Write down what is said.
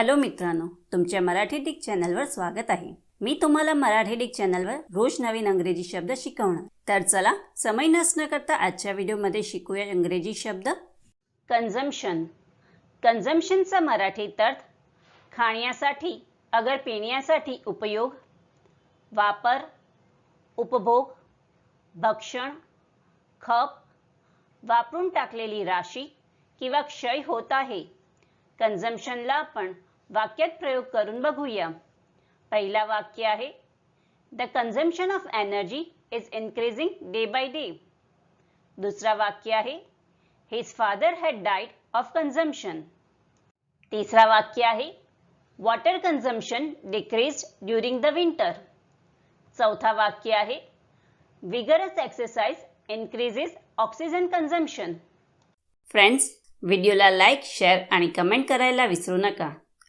Hello मित्रांनो तुमच्या Marathi Dick चॅनलवर स्वागत आहे. मी तुम्हाला मराठी डिक चॅनलवर रोज नवीन अंग्रेजी शब्द शिकवणार. तर चला समय नसणं करता आजच्या व्हिडिओमध्ये शिकूया इंग्रजी शब्द. कन्झम्शन कन्झम्शनचा मराठीत अर्थ खाण्यासाठी अगर पिण्यासाठी उपयोग वापर उपभोग भक्षण खप वापरून टाकलेली राशी किंवा क्षय होत आहे. कन्झम्शनला आपण वाक्यात प्रयोग करून बघूया. पहिला वाक्य आहे the consumption of energy is increasing day by day दुसरा वाक्य आहे his father had died of consumption तिसरा वाक्य आहे water consumption decrease during the winter चौथा वाक्य आहे vigorous exercise increases oxygen consumption friends व्हिडिओला लाईक शेअर आणि कमेंट करायला विसरू नका.